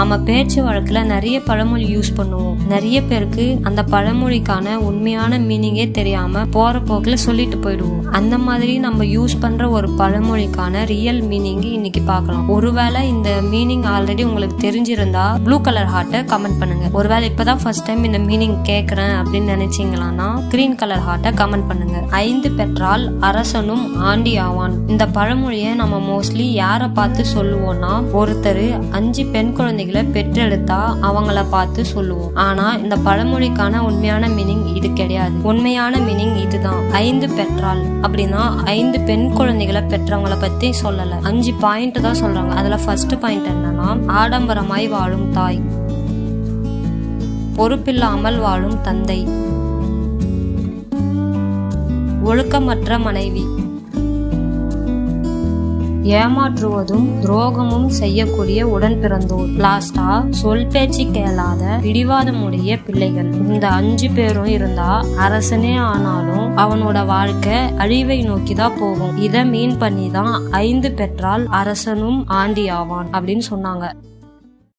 நாம பேச்சு வழக்குல நிறைய பழமொழி யூஸ் பண்ணுவோம். நிறைய பேருக்கு அந்த பழமொழிக்கான உண்மையான மீனிங்கே தெரியாம போற போக்குல சொல்லிட்டு போயிடுவோம். அந்த மாதிரி நம்ம யூஸ் பண்ற ஒரு பழமொழிக்கான ரியல் மீனிங் இன்னைக்கு பார்க்கலாம். ஒருவேளை இந்த மீனிங் ஆல்ரெடி உங்களுக்கு தெரிஞ்சிருந்தா ப்ளூ கலர் ஹார்ட்டை கமெண்ட் பண்ணுங்க. ஒருவேளை இப்பதான் ஃபர்ஸ்ட் டைம் இந்த மீனிங் கேட்குறேன் அப்படின்னு நினைச்சீங்களான்னா கிரீன் கலர் ஹார்ட்டை கமெண்ட் பண்ணுங்க. ஐந்து பெற்றால் அரசனும் ஆண்டி ஆவான். இந்த பழமொழியை நம்ம மோஸ்ட்லி யாரை பார்த்து சொல்லுவோம்னா ஒருத்தர் அஞ்சு பெண் குழந்தைகள் குழந்தைகளை பெற்றெடுத்தா அவங்கள பார்த்து சொல்லுவோம். ஆனா இந்த பழமொழிக்கான உண்மையான மீனிங் இது கிடையாது. உண்மையான மீனிங் இதுதான். ஐந்து பெற்றால். அப்படின்னா ஐந்து பெண் குழந்தைகளை பெற்றவங்கள பத்தி சொல்லல. அஞ்சு பாயிண்ட் தான் சொல்றாங்க. அதுல ஃபர்ஸ்ட் பாயிண்ட் என்னன்னா ஆடம்பரமாய் வாழும் தாய். பொறுப்பில்லாமல் வாழும் தந்தை. ஒழுக்கமற்ற மனைவி. ஏமாற்றுவதும் துரோகமும் செய்யக்கூடிய உடன் பிறந்தோர் லாஸ்டா சொல் பேச்சு கேளாத பிடிவாதமுடைய பிள்ளைகள். இந்த அஞ்சு பேரும் இருந்தா அரசனே ஆனாலும் அவனோட வாழ்க்கை அழிவை நோக்கி தான் போகும். இத மீன் பண்ணி தான் ஐந்து பெற்றால் அரசனும் ஆண்டி ஆவான் அப்படின்னு சொன்னாங்க.